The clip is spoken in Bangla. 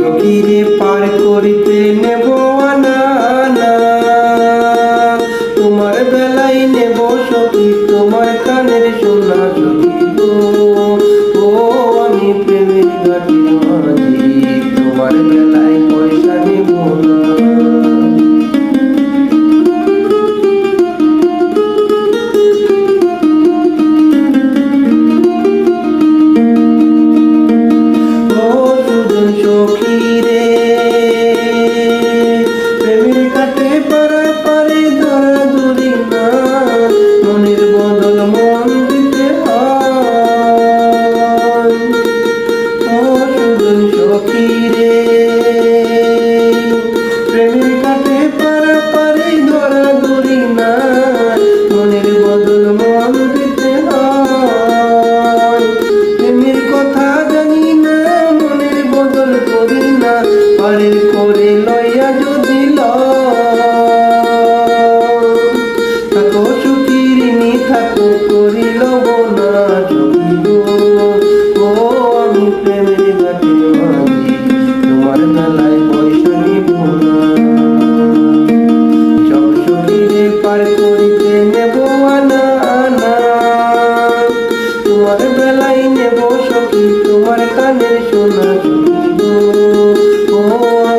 সখীরে পার করিতে নেব। তোমার বেলায় নেব সখী, তোমার কানের সোনা সখী ও, আমি প্রেমের ঘাটের তোমার বেলায় পয়সা সখী রে। প্রেমের কাটে পারা পারে ধরা ধরি না, মনের বদল মন দিতে হয়। সখী কানের সোনা ও